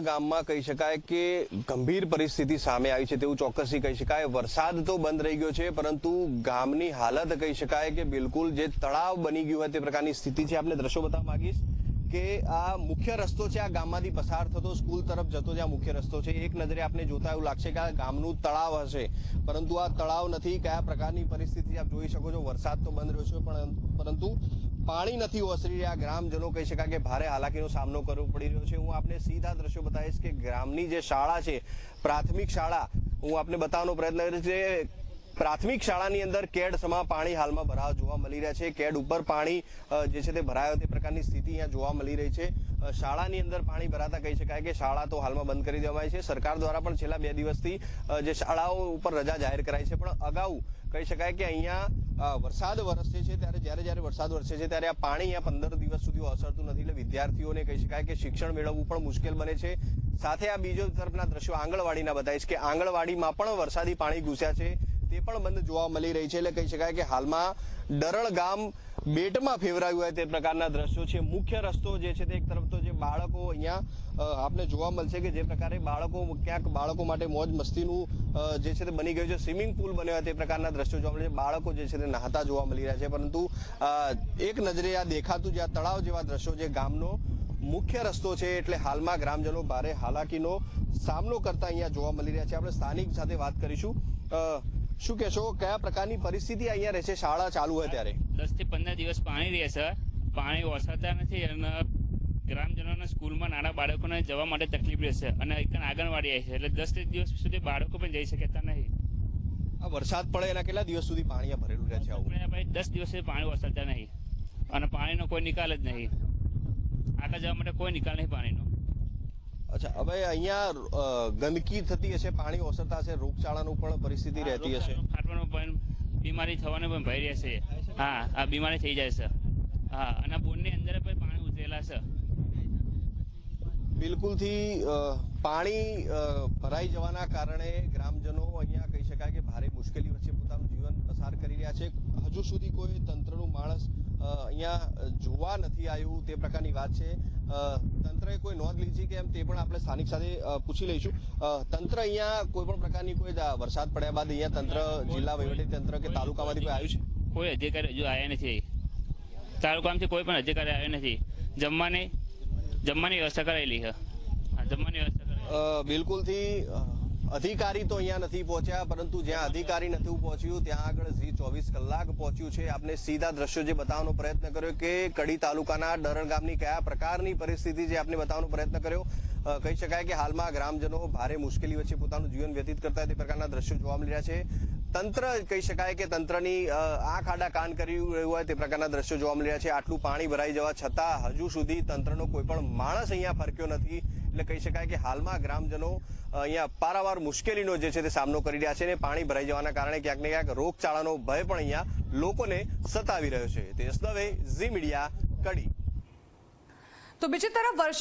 ગામમાં કહી શકાય કે ગંભીર પરિસ્થિતિ સામે આવી છે તેવું ચોક્કસથી કહી શકાય. વરસાદ તો બંધ રહી ગયો છે, પરંતુ ગામની હાલત કહી શકાય કે બિલકુલ જે તળાવ બની ગયું હોય તે પ્રકારની સ્થિતિ છે. આપને દ્રશ્યો બતાવવા માંગીશ કે આ મુખ્ય રસ્તો છે, આ ગામમાંથી પસાર થતો સ્કૂલ તરફ જતો જે આ મુખ્ય રસ્તો છે. એક નજરે આપને જોતા એવું લાગશે કે આ ગામનું તળાવ હશે, પરંતુ આ તળાવ નથી. કયા પ્રકારની પરિસ્થિતિ આપ જોઈ શકો છો. વરસાદ તો બંધ રહ્યો છે, પણ પરંતુ પાણી નથી ઓસરી રહ્યા. ગ્રામજનો કહી શકાય કે ભારે હાલાકીનો સામનો કરવો પડી રહ્યો છે. હું આપને સીધા દ્રશ્યો બતાવીશ કે ગ્રામની જે શાળા છે, પ્રાથમિક શાળા, હું આપને બતાવવાનો પ્રયત્ન કરીશ કે પ્રાથમિક શાળાની અંદર કેડ સમા પાણી હાલમાં ભરાવા જોવા મળી રહ્યા છે. કેડ ઉપર પાણી જે છે તે ભરાયો તે પ્રકારની સ્થિતિ અહીંયા જોવા મળી રહી છે. શાળાની અંદર પાણી ભરાતા કહી શકાય કે શાળા તો હાલમાં બંધ કરી દેવામાં આવી છે. સરકાર દ્વારા પણ છેલ્લા બે દિવસથી જે શાળાઓ ઉપર રજા જાહેર કરાઈ છે. પણ અગાઉ કહી શકાય કે અહીંયા વરસાદ વરસે છે ત્યારે જ્યારે જ્યારે વરસાદ વરસે છે ત્યારે આ પાણી અહીંયા પંદર દિવસ સુધી અસરતું નથી એટલે વિદ્યાર્થીઓને કહી શકાય કે શિક્ષણ મેળવવું પણ મુશ્કેલ બને છે. સાથે આ બીજો તરફના દ્રશ્યો આંગણવાડીના બતાવીશ કે આંગણવાડીમાં પણ વરસાદી પાણી ઘૂસ્યા છે. તે પણ બંધ જોવા મળી રહી છે. એટલે કહી શકાય કે હાલમાં ડરળ ગામ બેટમાં ફેવરાયું હોય તે પ્રકારના દ્રશ્યો છે. મુખ્ય રસ્તો જે છે તે એક તરફ તો જે બાળકો અહીંયા આપને જોવા મળશે કે જે પ્રકારે બાળકો, ક્યાંક બાળકો માટે મોજ મસ્તીનું જે છે તે બની ગયું છે. સ્વિમિંગ પુલ બન્યો હોય તે પ્રકારના દ્રશ્યો જોવા મળે છે. બાળકો જે છે તે નહાતા જોવા મળી રહ્યા છે. પરંતુ એક નજરે આ દેખાતું જે આ તળાવ જેવા દ્રશ્યો જે ગામનો મુખ્ય રસ્તો છે. એટલે હાલમાં ગ્રામજનો ભારે હાલાકીનો સામનો કરતા અહીંયા જોવા મળી રહ્યા છે. આપણે સ્થાનિક સાથે વાત કરીશું. શું કહેશો? કયા પ્રકારની પરિસ્થિતિ અહીંયા રહેશે શાળા ચાલુ હોય ત્યારે? દસથી પંદર દિવસ પાણી રહે છે. પાણી ઓસરતા નથી અને ગ્રામજનોને સ્કૂલમાં નાના બાળકોને જવા માટે તકલીફ રહેશે અને એક આંગણવાડી આવી છે. એટલે દસથી દિવસ સુધી બાળકો પણ જઈ શકતા નહીં આ વરસાદ પડે એના કેટલા દિવસ સુધી પાણી ભરેલું રહે છે આવું? દસ દિવસ સુધી પાણી ઓસરતા નહીં અને પાણીનો કોઈ નિકાલ જ નહીં. આગળ જવા માટે કોઈ નિકાલ નહીં પાણીનો. અચ્છા હવે અહીંયા ગંદકી થતી હશે પાણી ઓસરતા હશે રોગચાળાનું પણ પરિસ્થિતિ રહેતી હશે. ફાટવાનો પણ બીમારી થવાનો પણ ભય રહેશે. હા આ બીમારી થઈ જાય છે. હા અને બોનની અંદર પણ પાણી ઉતરેલા છે. બિલકુલથી પાણી ભરાઈ જવાના કારણે ગ્રામજનો અહીંયા કહી શકાય કે ભારે મુશ્કેલી વચ્ચે પોતાનું જીવન પસાર કરી રહ્યા છે. હજુ સુધી કોઈ તંત્રનું માણસ અહીંયા જોવા નથી આવ્યું તે પ્રકારની વાત છે. તંત્રએ કોઈ નોંધ લીધી કે એમ તે પણ આપણે સ્થાનિક સાથે પૂછી લઈશું. તંત્ર અહીંયા કોઈ પણ પ્રકારની કોઈ વરસાદ પડ્યા બાદ અહીંયા તંત્ર જિલ્લા વહીવટી તંત્ર કે તાલુકામાંથી કોઈ આવ્યું છે? કોઈ અધિકારી હજુ આવ્યા નથી. તાલુકામાંથી કોઈ પણ અધિકારી આવ્યો નથી. જમવાની જમવાની વ્યવસ્થા કરાયેલી છે. જમવાની વ્યવસ્થા બિલકુલથી અધિકારી તો અહીંયા નથી પહોંચ્યા, પરંતુ જ્યાં અધિકારી નથી પહોંચ્યું, ત્યાં આગળ ઝી ચોવીસ કલાક પહોંચ્યું છે. આપણે સીધા દ્રશ્યો જે બતાવવાનો પ્રયત્ન કર્યો કે કડી તાલુકાના ડરણ ગામની કયા પ્રકારની પરિસ્થિતિ જે આપણે બતાવવાનો પ્રયત્ન કર્યો. કહી શકાય કે હાલમાં ગ્રામજનો ભારે મુશ્કેલી વચ્ચે પોતાનું જીવન વ્યતીત કરતા તે પ્રકારના દ્રશ્યો જોવા મળી રહ્યા છે. તંત્ર, કહી શકાય કે તંત્રની આ આંખ આડા કાન કરી રહ્યું હોય તે પ્રકારના દ્રશ્યો જોવા મળી રહ્યા છે. આટલું પાણી ભરાઈ જવા છતાં હજુ સુધી તંત્રનો કોઈ પણ માણસ અહીંયા ફરક્યો નથી. એટલે કહી શકાય કે હાલમાં ગ્રામજનો અહીંયા પારાવાર મુશ્કેલીનો જે છે તે સામનો કરી રહ્યા છે અને પાણી ભરાઈ જવાના કારણે ક્યાંક ને ક્યાંક રોગચાળાનો ભય પણ અહીંયા લોકોને સતાવી રહ્યો છે. તે દવે, ઝી મીડિયા, કડી. તો બીજી તરફ